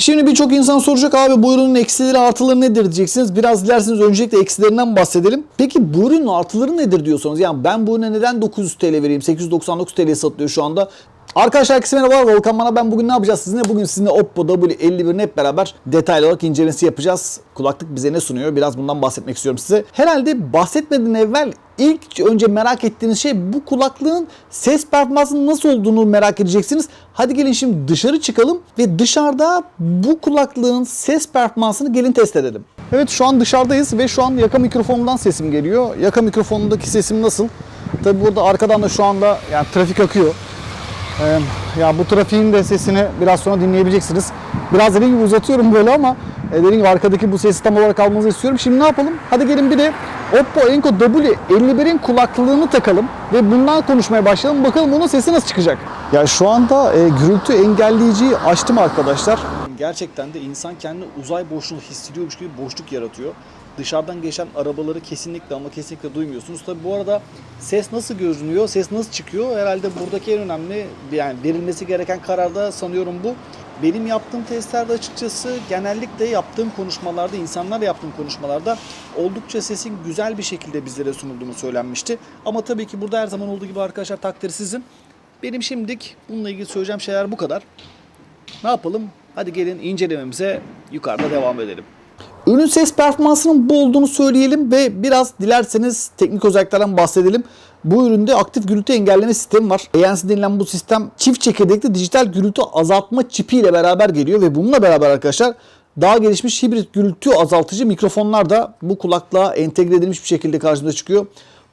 Şimdi birçok insan soracak abi bu ürünün eksileri artıları nedir diyeceksiniz. Biraz dilerseniz öncelikle eksilerinden bahsedelim. Peki bu ürünün artıları nedir diyorsanız yani ben bu ürüne neden 900 TL vereyim 899 TL satılıyor şu anda. Arkadaşlar herkese merhaba Volkan bana ben bugün ne yapacağız sizinle? Bugün sizinle Oppo W51'in hep beraber detaylı olarak incelemesi yapacağız. Kulaklık bize ne sunuyor? Biraz bundan bahsetmek istiyorum size. Herhalde bahsetmeden evvel ilk önce merak ettiğiniz şey bu kulaklığın ses performansının nasıl olduğunu merak edeceksiniz. Hadi gelin şimdi dışarı çıkalım ve dışarıda bu kulaklığın ses performansını gelin test edelim. Evet şu an dışarıdayız ve şu an yaka mikrofonundan sesim geliyor. Yaka mikrofonundaki sesim nasıl? Tabi burada arkadan da şu anda yani trafik akıyor. Ya bu trafiğin de sesini biraz sonra dinleyebileceksiniz. Biraz dediğim gibi uzatıyorum böyle ama e, dediğim gibi arkadaki bu sesi tam olarak almanızı istiyorum. Şimdi ne yapalım? Hadi gelin bir de Oppo Enco W51'in kulaklığını takalım ve bundan konuşmaya başlayalım. Bakalım onun sesi nasıl çıkacak? Ya şu anda e, gürültü engelleyiciyi açtım arkadaşlar. Gerçekten de insan kendini uzay boşluğu hissediyormuş gibi boşluk yaratıyor. Dışarıdan geçen arabaları kesinlikle ama kesinlikle duymuyorsunuz. Tabi bu arada ses nasıl görünüyor, ses nasıl çıkıyor? Herhalde buradaki en önemli yani verilmesi gereken kararda sanıyorum bu. Benim yaptığım testlerde açıkçası genellikle yaptığım konuşmalarda, insanlarla yaptığım konuşmalarda oldukça sesin güzel bir şekilde bizlere sunulduğunu söylenmişti. Ama tabii ki burada her zaman olduğu gibi arkadaşlar takdir sizin. Benim şimdilik bununla ilgili söyleyeceğim şeyler bu kadar. Ne yapalım? Hadi gelin incelememize yukarıda devam edelim. Ürün ses performansının bu olduğunu söyleyelim ve biraz dilerseniz teknik özelliklerden bahsedelim. Bu üründe aktif gürültü engelleme sistemi var. ANC denilen bu sistem çift çekirdekli dijital gürültü azaltma çipi ile beraber geliyor ve bununla beraber arkadaşlar daha gelişmiş hibrit gürültü azaltıcı mikrofonlar da bu kulaklığa entegre edilmiş bir şekilde karşımıza çıkıyor.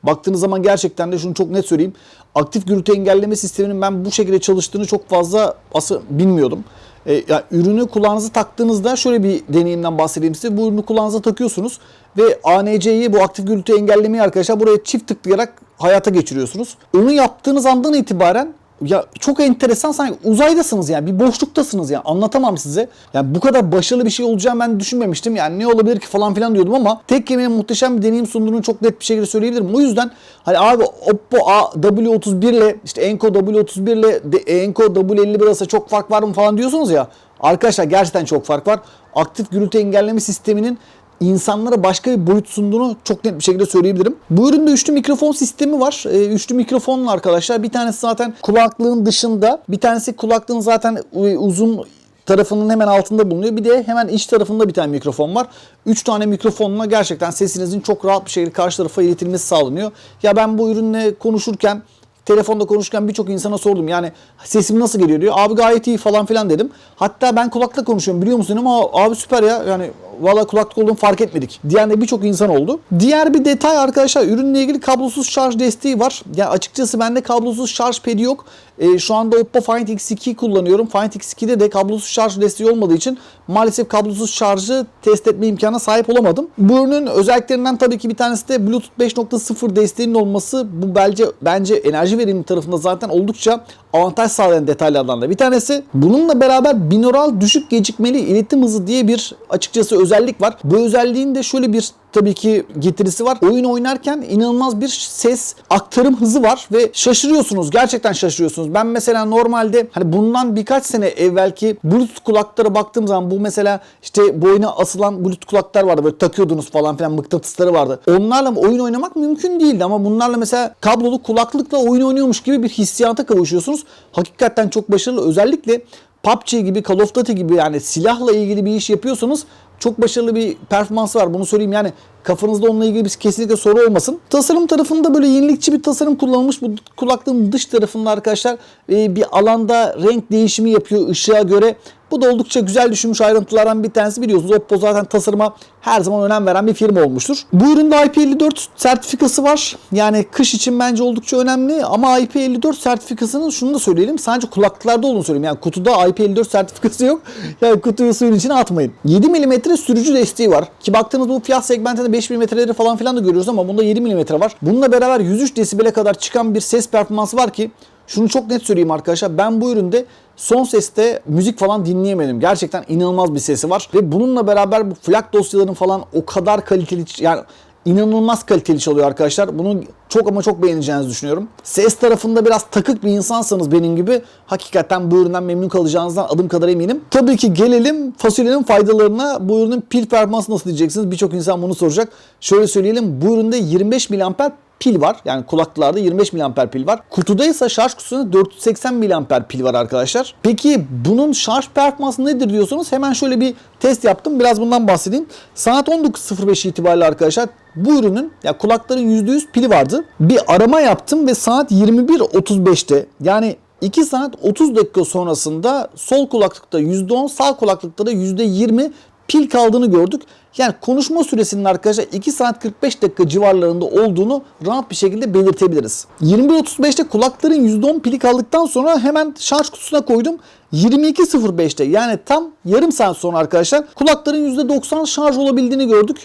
Baktığınız zaman gerçekten de şunu çok net söyleyeyim. Aktif gürültü engelleme sisteminin ben bu şekilde çalıştığını çok fazla asıl bilmiyordum. E, ya ürünü kulağınıza taktığınızda şöyle bir deneyimden bahsedeyim size. Bu ürünü kulağınıza takıyorsunuz ve ANC'yi bu aktif gürültü engellemeyi arkadaşlar buraya çift tıklayarak hayata geçiriyorsunuz. Onu yaptığınız andan itibaren ya çok enteresan sanki uzaydasınız yani bir boşluktasınız yani anlatamam size. Yani bu kadar başarılı bir şey olacağını ben düşünmemiştim. Yani ne olabilir ki falan filan diyordum ama tek kelimeyle muhteşem bir deneyim sunduğunu çok net bir şekilde söyleyebilirim. O yüzden hani abi Oppo A W31 ile işte Enco W31 ile Enco W51 arasında çok fark var mı falan diyorsunuz ya. Arkadaşlar gerçekten çok fark var. Aktif gürültü engelleme sisteminin insanlara başka bir boyut sunduğunu çok net bir şekilde söyleyebilirim. Bu üründe üçlü mikrofon sistemi var. Ee, üçlü mikrofonla arkadaşlar bir tanesi zaten kulaklığın dışında bir tanesi kulaklığın zaten e, uzun tarafının hemen altında bulunuyor. Bir de hemen iç tarafında bir tane mikrofon var. 3 tane mikrofonla gerçekten sesinizin çok rahat bir şekilde karşı tarafa iletilmesi sağlanıyor. Ya ben bu ürünle konuşurken telefonda konuşurken birçok insana sordum. Yani sesim nasıl geliyor diyor. Abi gayet iyi falan filan dedim. Hatta ben kulakla konuşuyorum biliyor musun ama abi süper ya. Yani valla kulaklık olduğunu fark etmedik. Diyen de birçok insan oldu. Diğer bir detay arkadaşlar ürünle ilgili kablosuz şarj desteği var. Ya açıkçası bende kablosuz şarj pedi yok. Ee, şu anda Oppo Find X2 kullanıyorum. Find X2'de de kablosuz şarj desteği olmadığı için maalesef kablosuz şarjı test etme imkanına sahip olamadım. Bu ürünün özelliklerinden tabii ki bir tanesi de Bluetooth 5.0 desteğinin olması. Bu bence bence enerji verimi tarafında zaten oldukça avantaj sağlayan detaylardan da bir tanesi. Bununla beraber binaural düşük gecikmeli iletim hızı diye bir açıkçası özellik var. Bu özelliğin de şöyle bir tabii ki getirisi var. Oyun oynarken inanılmaz bir ses aktarım hızı var ve şaşırıyorsunuz. Gerçekten şaşırıyorsunuz. Ben mesela normalde hani bundan birkaç sene evvelki Bluetooth kulaklara baktığım zaman bu mesela işte boyuna asılan Bluetooth kulaklar vardı. Böyle takıyordunuz falan filan mıknatısları vardı. Onlarla oyun oynamak mümkün değildi ama bunlarla mesela kablolu kulaklıkla oyun oynuyormuş gibi bir hissiyata kavuşuyorsunuz. Hakikaten çok başarılı. Özellikle PUBG gibi, Call of Duty gibi yani silahla ilgili bir iş yapıyorsanız çok başarılı bir performansı var. Bunu söyleyeyim yani kafanızda onunla ilgili bir kesinlikle soru olmasın. Tasarım tarafında böyle yenilikçi bir tasarım kullanılmış. Bu kulaklığın dış tarafında arkadaşlar e, bir alanda renk değişimi yapıyor ışığa göre. Bu da oldukça güzel düşünmüş ayrıntılardan bir tanesi biliyorsunuz. Oppo zaten tasarıma her zaman önem veren bir firma olmuştur. Bu üründe IP54 sertifikası var. Yani kış için bence oldukça önemli ama IP54 sertifikasının şunu da söyleyelim. Sadece kulaklıklarda olduğunu söyleyeyim. Yani kutuda IP54 sertifikası yok. Yani kutuyu suyun içine atmayın. 7 mm sürücü desteği var. Ki baktığınız bu fiyat segmentinde 5 mm'leri falan filan da görüyoruz ama bunda 7 mm var. Bununla beraber 103 desibele kadar çıkan bir ses performansı var ki şunu çok net söyleyeyim arkadaşlar. Ben bu üründe son seste müzik falan dinleyemedim. Gerçekten inanılmaz bir sesi var. Ve bununla beraber bu FLAC dosyaların falan o kadar kaliteli yani inanılmaz kaliteli çalıyor arkadaşlar. Bunu çok ama çok beğeneceğinizi düşünüyorum. Ses tarafında biraz takık bir insansanız benim gibi hakikaten bu üründen memnun kalacağınızdan adım kadar eminim. Tabii ki gelelim fasulyenin faydalarına. Bu ürünün pil performansı nasıl diyeceksiniz? Birçok insan bunu soracak. Şöyle söyleyelim. Bu üründe 25 mAh pil var. Yani kulaklıklarda 25 mAh pil var. Kutuda ise şarj kutusunda 480 mAh pil var arkadaşlar. Peki bunun şarj performansı nedir diyorsanız hemen şöyle bir test yaptım. Biraz bundan bahsedeyim. Saat 19.05 itibariyle arkadaşlar bu ürünün ya kulakların %100 pili vardı. Bir arama yaptım ve saat 21.35'te yani 2 saat 30 dakika sonrasında sol kulaklıkta %10, sağ kulaklıkta da %20 pil kaldığını gördük. Yani konuşma süresinin arkadaşlar 2 saat 45 dakika civarlarında olduğunu rahat bir şekilde belirtebiliriz. 21.35'te kulakların %10 pili kaldıktan sonra hemen şarj kutusuna koydum. 22.05'te yani tam yarım saat sonra arkadaşlar kulakların %90 şarj olabildiğini gördük.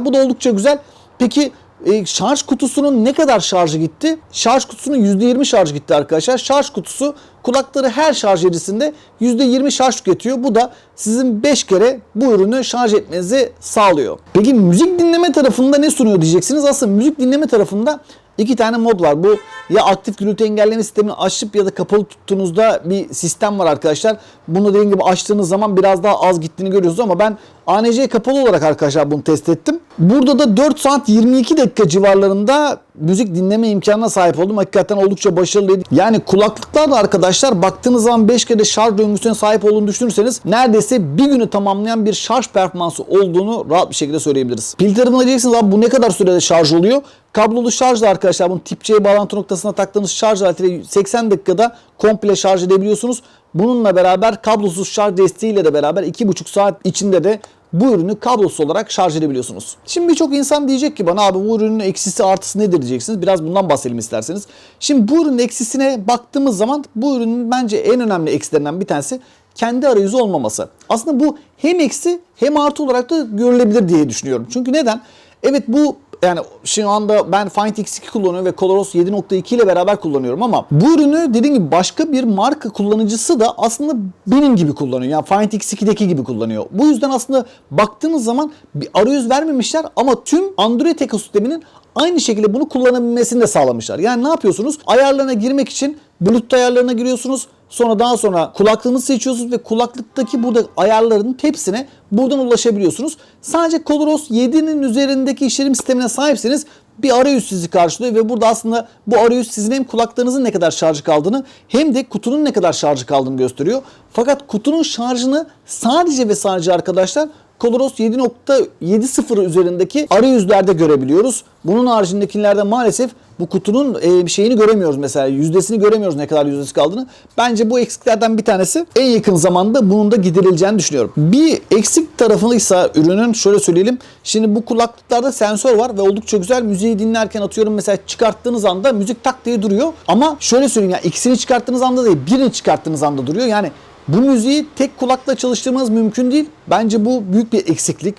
Bu da oldukça güzel. Peki e, şarj kutusunun ne kadar şarjı gitti? Şarj kutusunun %20 şarj gitti arkadaşlar. Şarj kutusu kulakları her şarj edisinde %20 şarj tüketiyor. Bu da sizin 5 kere bu ürünü şarj etmenizi sağlıyor. Peki müzik dinleme tarafında ne sunuyor diyeceksiniz. Aslında müzik dinleme tarafında iki tane mod var. Bu ya aktif gürültü engelleme sistemini açıp ya da kapalı tuttuğunuzda bir sistem var arkadaşlar. Bunu dediğim gibi açtığınız zaman biraz daha az gittiğini görüyorsunuz ama ben ANC kapalı olarak arkadaşlar bunu test ettim. Burada da 4 saat 22 dakika civarlarında müzik dinleme imkanına sahip oldum. Hakikaten oldukça başarılıydı. Yani kulaklıklarla arkadaşlar baktığınız zaman 5 kere şarj döngüsüne sahip olduğunu düşünürseniz neredeyse bir günü tamamlayan bir şarj performansı olduğunu rahat bir şekilde söyleyebiliriz. Pil tarafına diyeceksiniz abi bu ne kadar sürede şarj oluyor? Kablolu şarjla arkadaşlar bunu tip C bağlantı noktasına taktığınız şarj aletiyle 80 dakikada komple şarj edebiliyorsunuz. Bununla beraber kablosuz şarj desteğiyle de beraber 2,5 saat içinde de bu ürünü kablosuz olarak şarj edebiliyorsunuz. Şimdi birçok insan diyecek ki bana abi bu ürünün eksisi artısı nedir diyeceksiniz. Biraz bundan bahsedelim isterseniz. Şimdi bu ürünün eksisine baktığımız zaman bu ürünün bence en önemli eksilerinden bir tanesi kendi arayüzü olmaması. Aslında bu hem eksi hem artı olarak da görülebilir diye düşünüyorum. Çünkü neden? Evet bu yani şu anda ben Find X2 kullanıyorum ve ColorOS 7.2 ile beraber kullanıyorum ama bu ürünü dediğim gibi başka bir marka kullanıcısı da aslında benim gibi kullanıyor. Yani Find X2'deki gibi kullanıyor. Bu yüzden aslında baktığınız zaman bir arayüz vermemişler ama tüm Android ekosisteminin aynı şekilde bunu kullanabilmesini de sağlamışlar. Yani ne yapıyorsunuz? Ayarlarına girmek için Bluetooth ayarlarına giriyorsunuz. Sonra daha sonra kulaklığınızı seçiyorsunuz ve kulaklıktaki burada ayarların hepsine buradan ulaşabiliyorsunuz. Sadece ColorOS 7'nin üzerindeki işletim sistemine sahipseniz bir arayüz sizi karşılıyor ve burada aslında bu arayüz sizin hem kulaklarınızın ne kadar şarjı kaldığını hem de kutunun ne kadar şarjı kaldığını gösteriyor. Fakat kutunun şarjını sadece ve sadece arkadaşlar ColorOS 7.70 üzerindeki arayüzlerde görebiliyoruz. Bunun haricindekilerde maalesef bu kutunun e, şeyini göremiyoruz mesela yüzdesini göremiyoruz ne kadar yüzdesi kaldığını. Bence bu eksiklerden bir tanesi en yakın zamanda bunun da giderileceğini düşünüyorum. Bir eksik tarafı ise ürünün şöyle söyleyelim. Şimdi bu kulaklıklarda sensör var ve oldukça güzel müziği dinlerken atıyorum mesela çıkarttığınız anda müzik tak diye duruyor. Ama şöyle söyleyeyim yani ikisini çıkarttığınız anda değil birini çıkarttığınız anda duruyor. Yani bu müziği tek kulakla çalıştırmanız mümkün değil. Bence bu büyük bir eksiklik.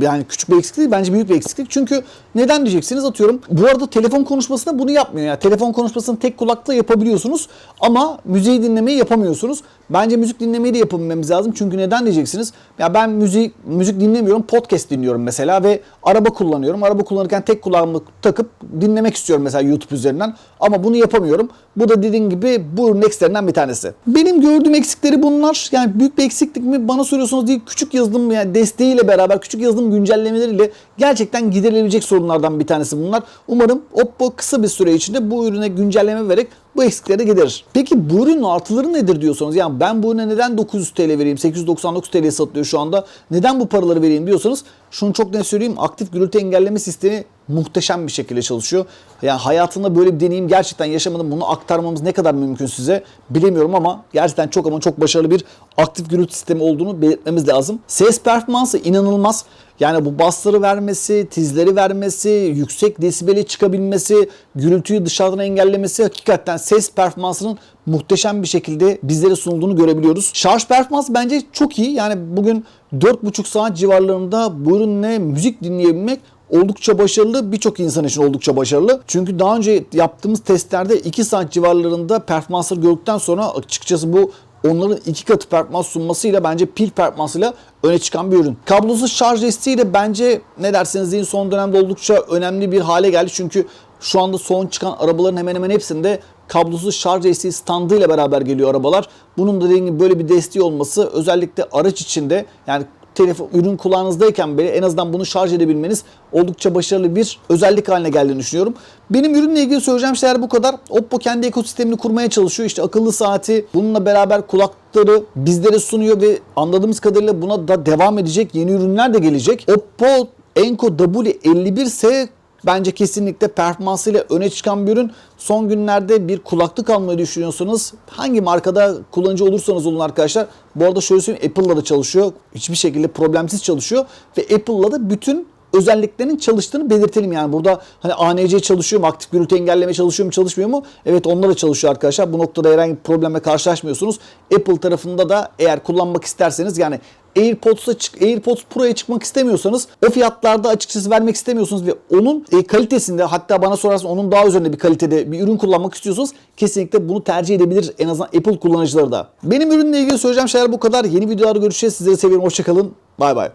Yani küçük bir eksiklik bence büyük bir eksiklik. Çünkü neden diyeceksiniz atıyorum. Bu arada telefon konuşmasında bunu yapmıyor. Yani telefon konuşmasını tek kulakla yapabiliyorsunuz ama müziği dinlemeyi yapamıyorsunuz. Bence müzik dinlemeyi de yapabilmemiz lazım. Çünkü neden diyeceksiniz? Ya ben müzik müzik dinlemiyorum, podcast dinliyorum mesela ve araba kullanıyorum. Araba kullanırken tek kulağımı takıp dinlemek istiyorum mesela YouTube üzerinden. Ama bunu yapamıyorum. Bu da dediğim gibi bu ürünün eksilerinden bir tanesi. Benim gördüğüm eksikleri bunlar. Yani büyük bir eksiklik mi bana soruyorsunuz değil. Küçük yazılım yani desteğiyle beraber küçük yazılım güncellemeleriyle gerçekten giderilebilecek sorunlardan bir tanesi bunlar. Umarım Oppo kısa bir süre içinde bu ürüne güncelleme vererek bu eksikleri giderir. Peki bu ürünün artıları nedir diyorsanız yani ben bu ürüne neden 900 TL vereyim 899 TL satılıyor şu anda neden bu paraları vereyim diyorsanız şunu çok net söyleyeyim aktif gürültü engelleme sistemi muhteşem bir şekilde çalışıyor. Yani hayatında böyle bir deneyim gerçekten yaşamadım. Bunu aktarmamız ne kadar mümkün size bilemiyorum ama gerçekten çok ama çok başarılı bir aktif gürültü sistemi olduğunu belirtmemiz lazım. Ses performansı inanılmaz. Yani bu basları vermesi, tizleri vermesi, yüksek desibeli çıkabilmesi, gürültüyü dışarıdan engellemesi hakikaten ses performansının muhteşem bir şekilde bizlere sunulduğunu görebiliyoruz. Şarj performansı bence çok iyi. Yani bugün 4,5 saat civarlarında bu ürünle müzik dinleyebilmek oldukça başarılı. Birçok insan için oldukça başarılı. Çünkü daha önce yaptığımız testlerde 2 saat civarlarında performansları gördükten sonra açıkçası bu onların iki katı performans sunmasıyla bence pil performansıyla öne çıkan bir ürün. Kablosuz şarj desteği de bence ne derseniz deyin son dönemde oldukça önemli bir hale geldi. Çünkü şu anda son çıkan arabaların hemen hemen hepsinde kablosuz şarj desteği standıyla beraber geliyor arabalar. Bunun da dediğim gibi böyle bir desteği olması özellikle araç içinde yani telefon ürün kulağınızdayken bile en azından bunu şarj edebilmeniz oldukça başarılı bir özellik haline geldiğini düşünüyorum. Benim ürünle ilgili söyleyeceğim şeyler bu kadar. Oppo kendi ekosistemini kurmaya çalışıyor. İşte akıllı saati bununla beraber kulakları bizlere sunuyor ve anladığımız kadarıyla buna da devam edecek yeni ürünler de gelecek. Oppo Enco W51S Bence kesinlikle performansıyla öne çıkan bir ürün. Son günlerde bir kulaklık almayı düşünüyorsanız hangi markada kullanıcı olursanız olun arkadaşlar. Bu arada şöyle söyleyeyim Apple'la da çalışıyor. Hiçbir şekilde problemsiz çalışıyor. Ve Apple'la da bütün özelliklerinin çalıştığını belirtelim yani burada hani ANC çalışıyor mu, aktif gürültü engelleme çalışıyor mu, çalışmıyor mu? Evet onlar da çalışıyor arkadaşlar. Bu noktada herhangi bir problemle karşılaşmıyorsunuz. Apple tarafında da eğer kullanmak isterseniz yani AirPods'a çık AirPods Pro'ya çıkmak istemiyorsanız o fiyatlarda açıkçası vermek istemiyorsunuz ve onun e, kalitesinde hatta bana sorarsan onun daha üzerinde bir kalitede bir ürün kullanmak istiyorsanız kesinlikle bunu tercih edebilir en azından Apple kullanıcıları da. Benim ürünle ilgili söyleyeceğim şeyler bu kadar. Yeni videolarda görüşeceğiz. Sizleri seviyorum. Hoşçakalın. Bay bay.